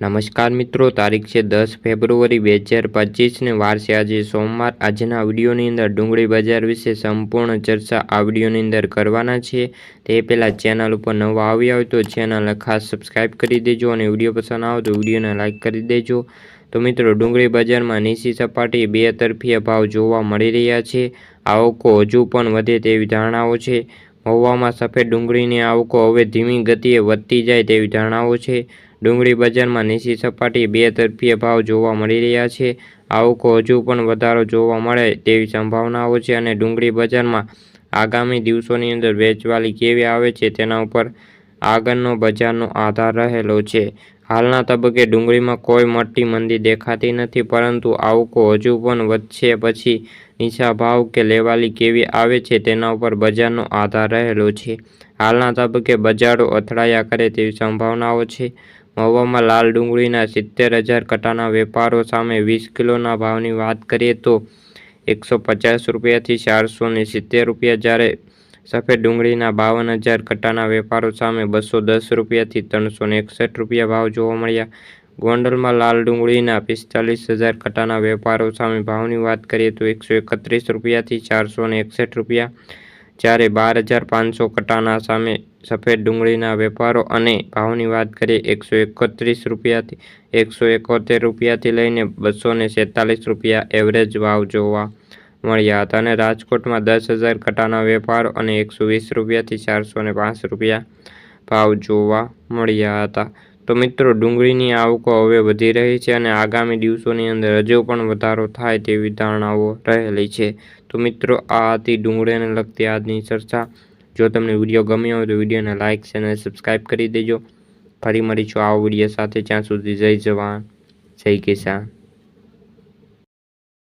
નમસ્કાર મિત્રો, તારીખ છે દસ ફેબ્રુઆરી બે હજાર પચીસને વાર છે આજે સોમવાર. આજના વિડીયોની અંદર ડુંગળી બજાર વિશે સંપૂર્ણ ચર્ચા આ વિડીયોની અંદર કરવાના છે. તે પહેલાં ચેનલ ઉપર નવા આવ્યા હોય તો ચેનલને ખાસ સબસ્ક્રાઈબ કરી દેજો અને વીડિયો પસંદ આવે તો વિડીયોને લાઇક કરી દેજો. તો મિત્રો, ડુંગળી બજારમાં નીચી સપાટી બે તરફીય ભાવ જોવા મળી રહ્યા છે. આવકો હજુ પણ વધે તેવી ધારણાઓ છે. મહુવામાં સફેદ ડુંગળીની આવકો હવે ધીમી ગતિએ વધતી જાય તેવી ધારણાઓ છે. ડુંગળી બજારમાં નીચી સપાટી બે તરફીય ભાવ જોવા મળી રહ્યા છે. આવકો હજુ પણ વધારો જોવા મળે તેવી સંભાવનાઓ છે અને ડુંગળી બજારમાં આગામી દિવસોની અંદર વેચવાલી કેવી આવે છે તેના ઉપર આગળનો બજારનો આધાર રહેલો છે. હાલના તબક્કે ડુંગળીમાં કોઈ મોટી મંદી દેખાતી નથી, પરંતુ આવકો હજુ પણ વધશે પછી નીચા ભાવ કે લેવાલી કેવી આવે છે તેના ઉપર બજારનો આધાર રહેલો છે. હાલના તબક્કે બજારો અથડાયા કરે તેવી સંભાવનાઓ છે. મહુવામાં લાલ ડુંગળીના સિત્તેર હજાર કટાના વેપારો સામે વીસ કિલોના ભાવની વાત કરીએ તો એકસો પચાસ રૂપિયાથી ચારસો ને સિત્તેર રૂપિયા જ્યારે સફેદ ડુંગળીના બાવન હજાર કટ્ટાના વેપારો સામે બસો દસ રૂપિયાથી ત્રણસો ને એકસઠ રૂપિયા ભાવ જોવા મળ્યા. ગોંડલમાં લાલ ડુંગળીના પિસ્તાલીસ હજાર કટાના વેપારો સામે ભાવની વાત કરીએ તો એકસો એકત્રીસ રૂપિયાથી ચારસો ને એકસઠ રૂપિયા જ્યારે બાર હજાર પાંચસો કટ્ટાના સામે સફેદ ડુંગળીના વેપારો અને ભાવની વાત કરીએ, એકસો એકત્રીસ રૂપિયાથી, એકસો એકોતેર રૂપિયાથી લઈને બસો ને સેતાલીસ રૂપિયા એવરેજ ભાવ જોવા મળ્યા હતા અને રાજકોટમાં દસ હજાર કટ્ટાના વેપારો અને એકસો વીસ રૂપિયાથી ચારસો ને પાંચ રૂપિયા ભાવ જોવા મળ્યા હતા. તો મિત્રો, ડુંગળીની આવકો હવે વધી રહી છે અને આગામી દિવસોની અંદર હજુ પણ વધારો થાય તેવી ધારણાઓ રહેલી છે. તો મિત્રો, આ હતી ડુંગળીને લગતી આજની ચર્ચા. જો તમને વીડિયો ગમ્યો હોય તો વિડીયોને લાઇક અને સબસ્ક્રાઈબ કરી દેજો. ફરી મળીશું આ વીડિયો સાથે જ્યાં સુધી જય જવાન, જય કિસાન.